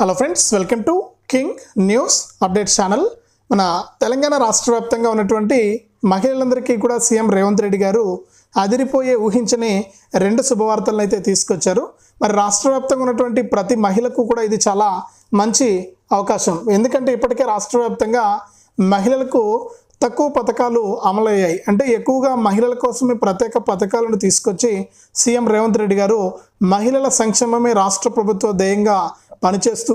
Hello friends welcome to king news update channel మన తెలంగాణ రాష్ట్ర వ్యాప్తంగా ఉన్నటువంటి మహిళలందరికీ కూడా సీఎం రేవంత్ రెడ్డి గారు అదిరిపోయే ఊహించని రెండు శుభవార్తలను అయితే తీసుకొచ్చారు. మరి రాష్ట్ర వ్యాప్తంగా ఉన్నటువంటి ప్రతి మహిళకు కూడా ఇది చాలా మంచి అవకాశం. ఎందుకంటే ఇప్పటికే రాష్ట్ర వ్యాప్తంగా మహిళలకు తక్కువ పథకాలు అమలయ్యాయి. అంటే ఎక్కువగా మహిళల కోసమే ప్రత్యేక పథకాలను తీసుకొచ్చి సీఎం రేవంత్ రెడ్డి గారు మహిళల సంక్షేమమే రాష్ట్ర ప్రభుత్వ ధ్యేయంగా పనిచేస్తూ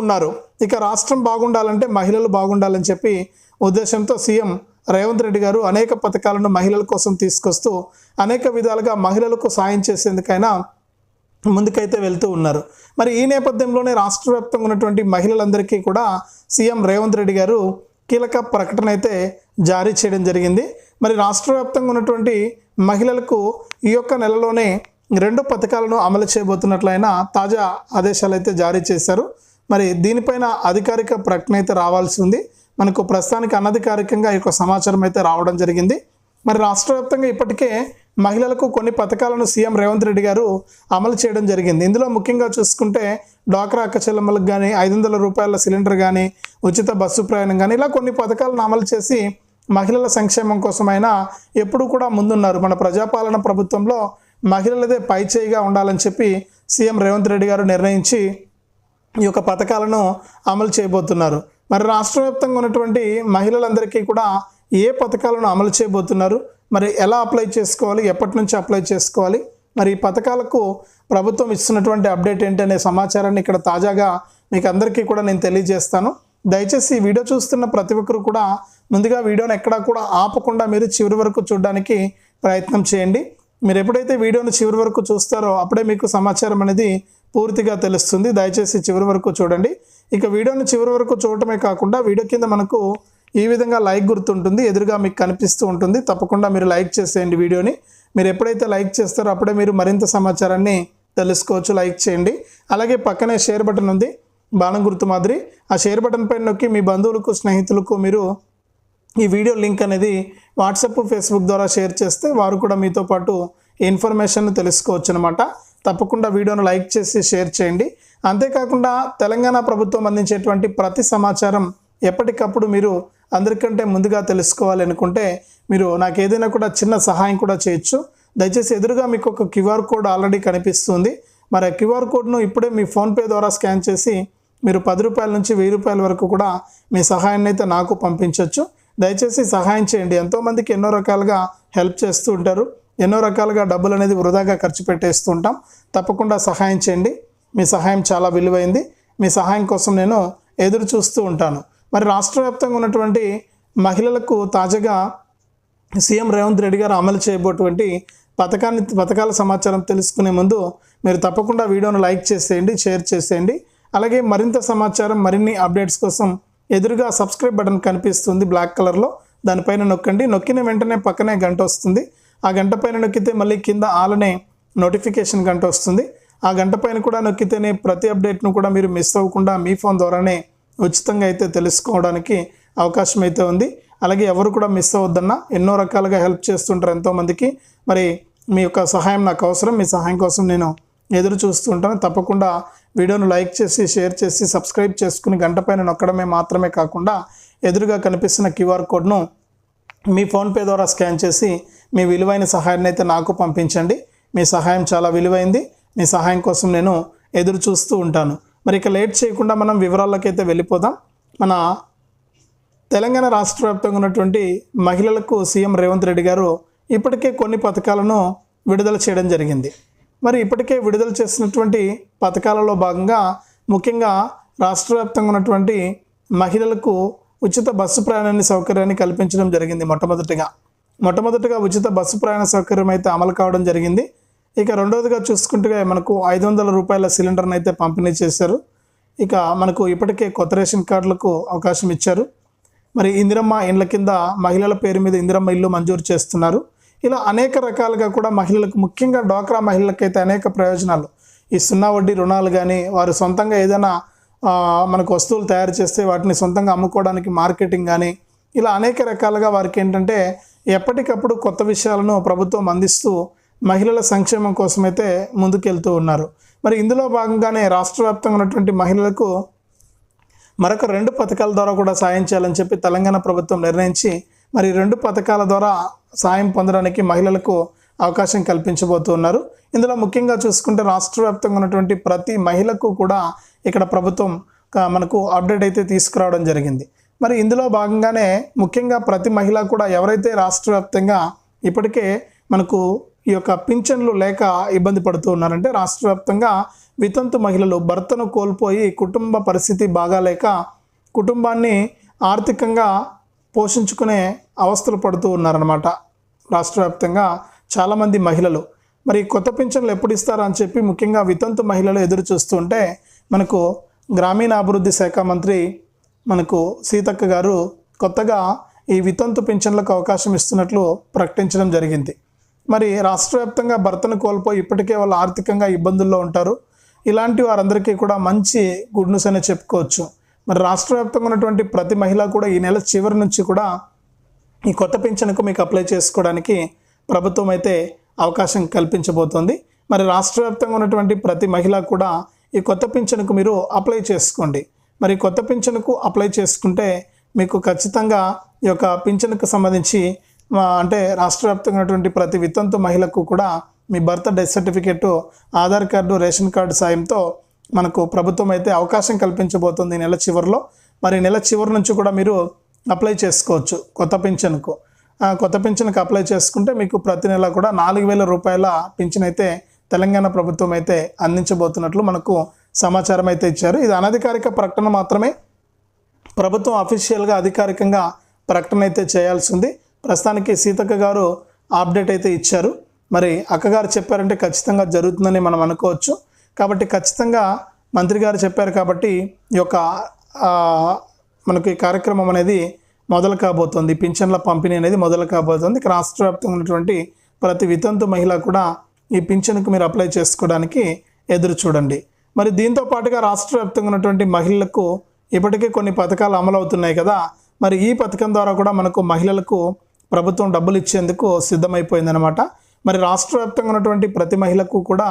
ఉన్నారు. ఇక రాష్ట్రం బాగుండాలంటే మహిళలు బాగుండాలని చెప్పి ఉద్దేశంతో సీఎం రేవంత్ రెడ్డి గారు అనేక పథకాలను మహిళల కోసం తీసుకొస్తూ అనేక విధాలుగా మహిళలకు సాయం చేసేందుకైనా ముందుకైతే వెళ్తూ ఉన్నారు. మరి ఈ నేపథ్యంలోనే రాష్ట్ర వ్యాప్తంగా ఉన్నటువంటి మహిళలందరికీ కూడా సీఎం రేవంత్ రెడ్డి గారు కీలక ప్రకటన అయితే జారీ చేయడం జరిగింది. మరి రాష్ట్ర వ్యాప్తంగా ఉన్నటువంటి మహిళలకు ఈ యొక్క నెలలోనే రెండు పథకాలను అమలు చేయబోతున్నట్లయిన తాజా ఆదేశాలు అయితే జారీ చేశారు. మరి దీనిపైన అధికారిక ప్రకటన అయితే రావాల్సి ఉంది. మనకు ప్రస్తుతానికి అనధికారికంగా ఈ యొక్క సమాచారం అయితే రావడం జరిగింది. మరి రాష్ట్ర వ్యాప్తంగా ఇప్పటికే మహిళలకు కొన్ని పథకాలను సీఎం రేవంత్ రెడ్డి గారు అమలు చేయడం జరిగింది. ఇందులో ముఖ్యంగా చూసుకుంటే డ్వాక్రా అక్కచెల్లమ్మలకు కానీ ఐదు వందల రూపాయల సిలిండర్ కానీ ఉచిత బస్సు ప్రయాణం కానీ ఇలా కొన్ని పథకాలను అమలు చేసి మహిళల సంక్షేమం కోసమైనా ఎప్పుడు కూడా ముందున్నారు. మన ప్రజాపాలన ప్రభుత్వంలో మహిళలదే పై చేయిగా ఉండాలని చెప్పి సీఎం రేవంత్ రెడ్డి గారు నిర్ణయించి ఈ యొక్క పథకాలను అమలు చేయబోతున్నారు. మరి రాష్ట్ర వ్యాప్తంగా ఉన్నటువంటి మహిళలందరికీ కూడా ఏ పథకాలను అమలు చేయబోతున్నారు? మరి ఎలా అప్లై చేసుకోవాలి? ఎప్పటి నుంచి అప్లై చేసుకోవాలి? మరి ఈ పథకాలకు ప్రభుత్వం ఇస్తున్నటువంటి అప్డేట్ ఏంటనే సమాచారాన్ని ఇక్కడ తాజాగా మీకు అందరికీ కూడా నేను తెలియజేస్తాను. దయచేసి ఈ వీడియో చూస్తున్న ప్రతి ఒక్కరు కూడా ముందుగా వీడియోని ఎక్కడా కూడా ఆపకుండా మీరు చివరి వరకు చూడడానికి ప్రయత్నం చేయండి. మీరు ఎప్పుడైతే వీడియోను చివరి వరకు చూస్తారో అప్పుడే మీకు సమాచారం అనేది పూర్తిగా తెలుస్తుంది. దయచేసి చివరి వరకు చూడండి. ఇక వీడియోను చివరి వరకు చూడటమే కాకుండా వీడియో కింద మనకు ఈ విధంగా లైక్ గుర్తుంటుంది ఎదురుగా మీకు కనిపిస్తూ ఉంటుంది. తప్పకుండా మీరు లైక్ చేసేయండి వీడియోని. మీరు ఎప్పుడైతే లైక్ చేస్తారో అప్పుడే మీరు మరింత సమాచారాన్ని తెలుసుకోవచ్చు. లైక్ చేయండి. అలాగే పక్కనే షేర్ బటన్ ఉంది. బాణం గుర్తు మాదిరి. ఆ షేర్ బటన్ పైన నొక్కి మీ బంధువులకు స్నేహితులకు మీరు ఈ వీడియో లింక్ అనేది వాట్సాప్ ఫేస్బుక్ ద్వారా షేర్ చేస్తే వారు కూడా మీతో పాటు ఇన్ఫర్మేషన్ తెలుసుకోవచ్చు అనమాట తప్పకుండా వీడియోను లైక్ చేసి షేర్ చేయండి. అంతేకాకుండా తెలంగాణ ప్రభుత్వం అందించేటువంటి ప్రతి సమాచారం ఎప్పటికప్పుడు మీరు అందరికంటే ముందుగా తెలుసుకోవాలి అనుకుంటే మీరు నాకు ఏదైనా కూడా చిన్న సహాయం కూడా చేయొచ్చు. దయచేసి ఎదురుగా మీకు ఒక క్యూఆర్ కోడ్ ఆల్రెడీ కనిపిస్తుంది. మరి ఆ క్యూఆర్ కోడ్ను ఇప్పుడే మీ ఫోన్పే ద్వారా స్కాన్ చేసి మీరు పది రూపాయల నుంచి వెయ్యి రూపాయల వరకు కూడా మీ సహాయాన్ని అయితే నాకు పంపించవచ్చు దయచేసి సహాయం చేయండి. ఎంతోమందికి ఎన్నో రకాలుగా హెల్ప్ చేస్తూ ఉంటారు. ఎన్నో రకాలుగా డబ్బులు అనేది వృధాగా ఖర్చు పెట్టేస్తూ ఉంటాం. తప్పకుండా సహాయం చేయండి. మీ సహాయం చాలా విలువైంది. మీ సహాయం కోసం నేను ఎదురు చూస్తూ ఉంటాను. మరి రాష్ట్ర వ్యాప్తంగా ఉన్నటువంటి మహిళలకు తాజాగా సీఎం రేవంత్ రెడ్డి గారు అమలు చేయబోటువంటి పథకాన్ని పథకాల సమాచారం తెలుసుకునే ముందు మీరు తప్పకుండా వీడియోను లైక్ చేసేయండి షేర్ చేసేయండి. అలాగే మరింత సమాచారం మరిన్ని అప్డేట్స్ కోసం ఎదురుగా సబ్స్క్రైబ్ బటన్ కనిపిస్తుంది బ్లాక్ కలర్లో. దానిపైన నొక్కండి. నొక్కిన వెంటనే పక్కనే గంట వస్తుంది. ఆ గంట పైన నొక్కితే మళ్ళీ కింద ఆలనే నోటిఫికేషన్ గంట వస్తుంది. ఆ గంట పైన కూడా నొక్కితేనే ప్రతి అప్డేట్ను కూడా మీరు మిస్ అవ్వకుండా మీ ఫోన్ ద్వారానే ఉచితంగా అయితే తెలుసుకోవడానికి అవకాశం అయితే ఉంది. అలాగే ఎవరు కూడా మిస్ అవ్వద్దన్నా ఎన్నో రకాలుగా హెల్ప్ చేస్తుంటారు ఎంతోమందికి. మరి మీ యొక్క సహాయం నాకు అవసరం. మీ సహాయం కోసం నేను ఎదురు చూస్తుంటాను తప్పకుండా వీడియోను లైక్ చేసి షేర్ చేసి సబ్స్క్రైబ్ చేసుకుని గంట పైన నొక్కడమే మాత్రమే కాకుండా ఎదురుగా కనిపిస్తున్న క్యూఆర్ కోడ్ను మీ ఫోన్పే ద్వారా స్కాన్ చేసి మీ విలువైన సహాయాన్ని అయితే నాకు పంపించండి. మీ సహాయం చాలా విలువైంది. మీ సహాయం కోసం నేను ఎదురు చూస్తూ ఉంటాను. మరి ఇక లేట్ చేయకుండా మనం వివరాలకైతే వెళ్ళిపోదాం. మన తెలంగాణ రాష్ట్ర వ్యాప్తంగా ఉన్నటువంటి మహిళలకు సీఎం రేవంత్ రెడ్డి గారు ఇప్పటికే కొన్ని పథకాలను విడుదల చేయడం జరిగింది. మరి ఇప్పటికే విడుదల చేసినటువంటి పథకాలలో భాగంగా ముఖ్యంగా రాష్ట్ర వ్యాప్తంగా ఉన్నటువంటి మహిళలకు ఉచిత బస్సు ప్రయాణాన్ని సౌకర్యాన్ని కల్పించడం జరిగింది మొట్టమొదటిగా. మొట్టమొదటిగా ఉచిత బస్సు ప్రయాణ సౌకర్యం అయితే అమలు కావడం జరిగింది. ఇక రెండవదిగా చూసుకుంటే మనకు ఐదు వందల రూపాయల సిలిండర్ని అయితే పంపిణీ చేశారు. ఇక మనకు ఇప్పటికే కొత్త రేషన్ కార్డులకు అవకాశం ఇచ్చారు. మరి ఇందిరమ్మ ఇండ్ల కింద మహిళల పేరు మీద ఇందిరమ్మ ఇల్లు మంజూరు చేస్తున్నారు. ఇలా అనేక రకాలుగా కూడా మహిళలకు ముఖ్యంగా డ్వాక్రా మహిళలకైతే అనేక ప్రయోజనాలు. ఈ సున్నా వడ్డీ రుణాలు కానీ వారు సొంతంగా ఏదైనా మనకు వస్తువులు తయారు చేస్తే వాటిని సొంతంగా అమ్ముకోవడానికి మార్కెటింగ్ కానీ ఇలా అనేక రకాలుగా వారికి ఏంటంటే ఎప్పటికప్పుడు కొత్త విషయాలను ప్రభుత్వం అందిస్తూ మహిళల సంక్షేమం కోసమైతే ముందుకెళ్తూ ఉన్నారు. మరి ఇందులో భాగంగానే రాష్ట్ర వ్యాప్తంగా ఉన్నటువంటి మహిళలకు మరొక రెండు పథకాల ద్వారా కూడా సాయం చేయాలని చెప్పి తెలంగాణ ప్రభుత్వం నిర్ణయించి మరి రెండు పథకాల ద్వారా సాయం పొందడానికి మహిళలకు అవకాశం కల్పించబోతున్నారు ఇందులో ముఖ్యంగా చూసుకుంటే రాష్ట్ర వ్యాప్తంగా ఉన్నటువంటి ప్రతి మహిళకు కూడా ఇక్కడ ప్రభుత్వం మనకు అప్డేట్ అయితే తీసుకురావడం జరిగింది. మరి ఇందులో భాగంగానే ముఖ్యంగా ప్రతి మహిళ కూడా ఎవరైతే రాష్ట్ర వ్యాప్తంగా ఇప్పటికే మనకు ఈ యొక్క పింఛన్లు లేక ఇబ్బంది పడుతూ ఉన్నారంటే రాష్ట్ర వ్యాప్తంగా వితంతు మహిళలు భర్తను కోల్పోయి కుటుంబ పరిస్థితి బాగాలేక కుటుంబాన్ని ఆర్థికంగా పోషించుకునే అవస్థలు పడుతూ ఉన్నారనమాట రాష్ట్ర వ్యాప్తంగా చాలామంది మహిళలు. మరి కొత్త పింఛన్లు ఎప్పుడు ఇస్తారా అని చెప్పి ముఖ్యంగా వితంతు మహిళలు ఎదురు చూస్తుంటే మనకు గ్రామీణాభివృద్ధి శాఖ మంత్రి మనకు సీతక్క గారు కొత్తగా ఈ వితంతు పింఛన్లకు అవకాశం ఇస్తున్నట్లు ప్రకటించడం జరిగింది. మరి రాష్ట్ర వ్యాప్తంగా భర్తను కోల్పోయి ఇప్పటికే వాళ్ళు ఆర్థికంగా ఇబ్బందుల్లో ఉంటారు. ఇలాంటి వారందరికీ కూడా మంచి గుడ్ న్యూస్ అనే చెప్పుకోవచ్చు. మరి రాష్ట్ర వ్యాప్తంగా ఉన్నటువంటి ప్రతి మహిళ కూడా ఈ నెల చివరి నుంచి కూడా ఈ కొత్త పింఛన్కు మీకు అప్లై చేసుకోవడానికి ప్రభుత్వం అయితే అవకాశం కల్పించబోతోంది. మరి రాష్ట్ర వ్యాప్తంగా ఉన్నటువంటి ప్రతి మహిళ కూడా ఈ కొత్త పింఛన్కు మీరు అప్లై చేసుకోండి. మరి కొత్త పింఛన్కు అప్లై చేసుకుంటే మీకు ఖచ్చితంగా ఈ యొక్క పింఛన్కు సంబంధించి అంటే రాష్ట్ర వ్యాప్తంగా ఉన్నటువంటి ప్రతి వితంతు మహిళకు కూడా మీ birth death certificate Aadhaar card ration card సాయంతో మనకు ప్రభుత్వం అయితే అవకాశం కల్పించబోతుంది నెల చివరిలో. మరి నెల చివరి నుంచి కూడా మీరు అప్లై చేసుకోవచ్చు కొత్త పింఛన్కు. కొత్త పింఛన్కి అప్లై చేసుకుంటే మీకు ప్రతి నెల కూడా నాలుగు వేల రూపాయల పింఛన్ అయితే తెలంగాణ ప్రభుత్వం అయితే అందించబోతున్నట్లు మనకు సమాచారం అయితే ఇచ్చారు. ఇది అనధికారిక ప్రకటన మాత్రమే. ప్రభుత్వం అఫీషియల్గా అధికారికంగా ప్రకటన అయితే చేయాల్సింది ప్రస్తుతానికి సీతక్క గారు అప్డేట్ అయితే ఇచ్చారు. మరి అక్కగారు చెప్పారంటే ఖచ్చితంగా జరుగుతుందని మనం అనుకోవచ్చు. కాబట్టి ఖచ్చితంగా మంత్రి గారు చెప్పారు కాబట్టి ఈ యొక్క మనకి ఈ కార్యక్రమం అనేది మొదలు కాబోతుంది. పింఛన్ల పంపిణీ అనేది మొదలు కాబోతుంది. ఇక రాష్ట్ర వ్యాప్తంగా ఉన్నటువంటి ప్రతి వితంతు మహిళ కూడా ఈ పింఛన్కు మీరు అప్లై చేసుకోవడానికి ఎదురు చూడండి. మరి దీంతో పాటుగా రాష్ట్ర వ్యాప్తంగా ఉన్నటువంటి మహిళలకు ఇప్పటికే కొన్ని పథకాలు అమలు అవుతున్నాయి కదా. మరి ఈ పథకం ద్వారా కూడా మనకు మహిళలకు ప్రభుత్వం డబ్బులు ఇచ్చేందుకు సిద్ధమైపోయిందనమాట మరి రాష్ట్ర వ్యాప్తంగా ఉన్నటువంటి ప్రతి మహిళకు కూడా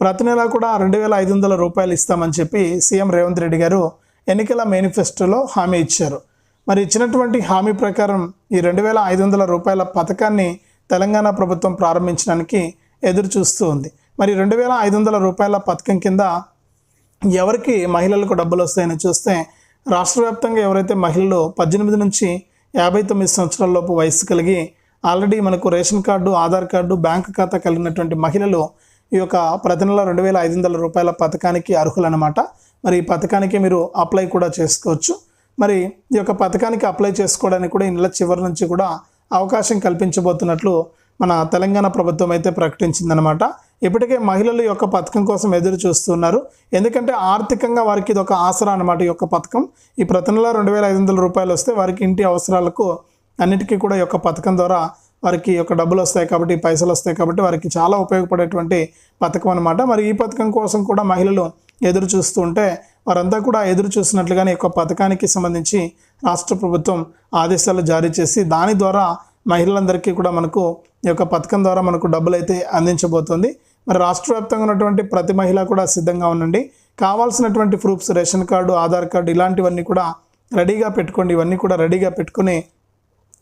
ప్రతి నెల కూడా రెండు వేల ఐదు వందల రూపాయలు ఇస్తామని చెప్పి సీఎం రేవంత్ రెడ్డి గారు ఎన్నికల మేనిఫెస్టోలో హామీ ఇచ్చారు. మరి ఇచ్చినటువంటి హామీ ప్రకారం ఈ రెండు వేల ఐదు వందల రూపాయల పథకాన్ని తెలంగాణ ప్రభుత్వం ప్రారంభించడానికి ఎదురు చూస్తూ ఉంది. మరి రెండు వేల ఐదు వందల రూపాయల పథకం కింద ఎవరికి మహిళలకు డబ్బులు వస్తాయని చూస్తే రాష్ట్ర వ్యాప్తంగా ఎవరైతే మహిళలు పద్దెనిమిది నుంచి యాభై తొమ్మిది సంవత్సరాల లోపు వయసు కలిగి ఆల్రెడీ మనకు ration card Aadhaar card bank ఖాతా కలిగినటువంటి మహిళలు ఈ యొక్క ప్రతి నెల రెండు వేల ఐదు వందల రూపాయల పథకానికి అర్హులన్నమాట. మరి ఈ పథకానికి మీరు అప్లై కూడా చేసుకోవచ్చు. మరి ఈ యొక్క పథకానికి అప్లై చేసుకోవడానికి కూడా ఈ నెల చివరి నుంచి కూడా అవకాశం కల్పించబోతున్నట్లు మన తెలంగాణ ప్రభుత్వం అయితే ప్రకటించిందనమాట ఇప్పటికే మహిళలు యొక్క పథకం కోసం ఎదురు చూస్తున్నారు. ఎందుకంటే ఆర్థికంగా వారికి ఇది ఒక ఆసరా అనమాట ఈ యొక్క పథకం. ఈ ప్రతి నెల రెండు వేల ఐదు వందల రూపాయలు వస్తే వారికి ఇంటి అవసరాలకు అన్నిటికీ కూడా ఈ యొక్క పథకం ద్వారా వారికి ఒక యొక్క డబ్బులు వస్తాయి కాబట్టి పైసలు వస్తాయి కాబట్టి వారికి చాలా ఉపయోగపడేటువంటి పథకం అనమాట మరి ఈ పథకం కోసం కూడా మహిళలు ఎదురు చూస్తూ ఉంటే వారంతా కూడా ఎదురు చూసినట్లుగానే ఈ యొక్క పథకానికి సంబంధించి రాష్ట్ర ప్రభుత్వం ఆదేశాలు జారీ చేసి దాని ద్వారా మహిళలందరికీ కూడా మనకు ఈ యొక్క పథకం ద్వారా మనకు డబ్బులు అయితే అందించబోతోంది. మరి రాష్ట్ర వ్యాప్తంగా ఉన్నటువంటి ప్రతి మహిళ కూడా సిద్ధంగా ఉండండి. కావాల్సినటువంటి proofs ration card Aadhaar card ఇలాంటివన్నీ కూడా రెడీగా పెట్టుకోండి. ఇవన్నీ కూడా రెడీగా పెట్టుకుని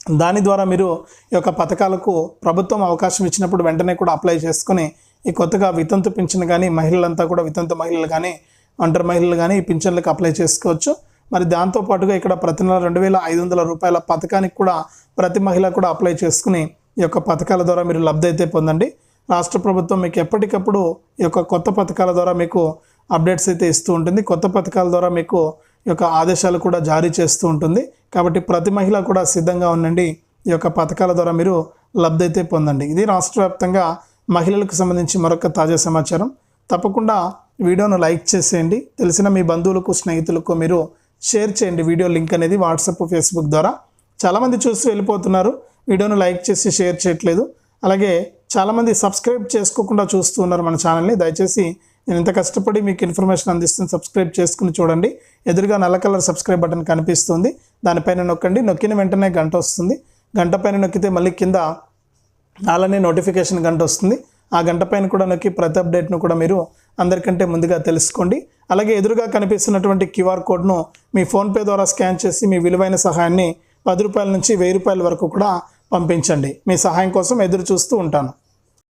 దాని ద్వారా మీరు ఈ యొక్క పథకాలకు ప్రభుత్వం అవకాశం ఇచ్చినప్పుడు వెంటనే కూడా అప్లై చేసుకుని ఈ కొత్తగా వితంతు పింఛన్ కానీ మహిళలంతా కూడా వితంతు మహిళలు కానీ ఒంటరి మహిళలు కానీ ఈ పింఛన్లకు అప్లై చేసుకోవచ్చు. మరి దాంతోపాటుగా ఇక్కడ ప్రతి నెల రెండు వేల ఐదు వందల రూపాయల పథకానికి కూడా ప్రతి మహిళ కూడా అప్లై చేసుకుని ఈ యొక్క పథకాల ద్వారా మీరు లబ్ధి అయితే పొందండి. రాష్ట్ర ప్రభుత్వం మీకు ఎప్పటికప్పుడు ఈ యొక్క కొత్త పథకాల ద్వారా మీకు అప్డేట్స్ అయితే ఇస్తూ ఉంటుంది. కొత్త పథకాల ద్వారా మీకు యొక్క ఆదేశాలు కూడా జారీ చేస్తూ ఉంటుంది. కాబట్టి ప్రతి మహిళ కూడా సిద్ధంగా ఉండండి. ఈ యొక్క పథకాల ద్వారా మీరు లబ్ధి అయితే పొందండి. ఇది రాష్ట్ర వ్యాప్తంగా మహిళలకు సంబంధించి మరొక తాజా సమాచారం. తప్పకుండా వీడియోను లైక్ చేసేయండి. తెలిసిన మీ బంధువులకు స్నేహితులకు మీరు షేర్ చేయండి. వీడియో లింక్ అనేది వాట్సాప్ ఫేస్బుక్ ద్వారా. చాలామంది చూసి వెళ్ళిపోతున్నారు. వీడియోను లైక్ చేసి షేర్ చేయట్లేదు. అలాగే చాలామంది సబ్స్క్రైబ్ చేసుకోకుండా చూస్తూ ఉన్నారు మన ఛానల్ని. దయచేసి నేను ఇంత కష్టపడి మీకు ఇన్ఫర్మేషన్ అందిస్తుంది సబ్స్క్రైబ్ చేసుకుని చూడండి. ఎదురుగా నల్ల కలర్ సబ్స్క్రైబ్ బటన్ కనిపిస్తుంది. దానిపైన నొక్కండి. నొక్కిన వెంటనే గంట వస్తుంది. గంట పైన నొక్కితే మళ్ళీ కింద అలానే నోటిఫికేషన్ గంట వస్తుంది. ఆ గంట పైన కూడా నొక్కి ప్రతి అప్డేట్ను కూడా మీరు అందరికంటే ముందుగా తెలుసుకోండి. అలాగే ఎదురుగా కనిపిస్తున్నటువంటి క్యూఆర్ కోడ్ను మీ ఫోన్పే ద్వారా స్కాన్ చేసి మీ విలువైన సహాయాన్ని పది రూపాయల నుంచి వెయ్యి రూపాయల వరకు కూడా పంపించండి. మీ సహాయం కోసం ఎదురు చూస్తూ ఉంటాను.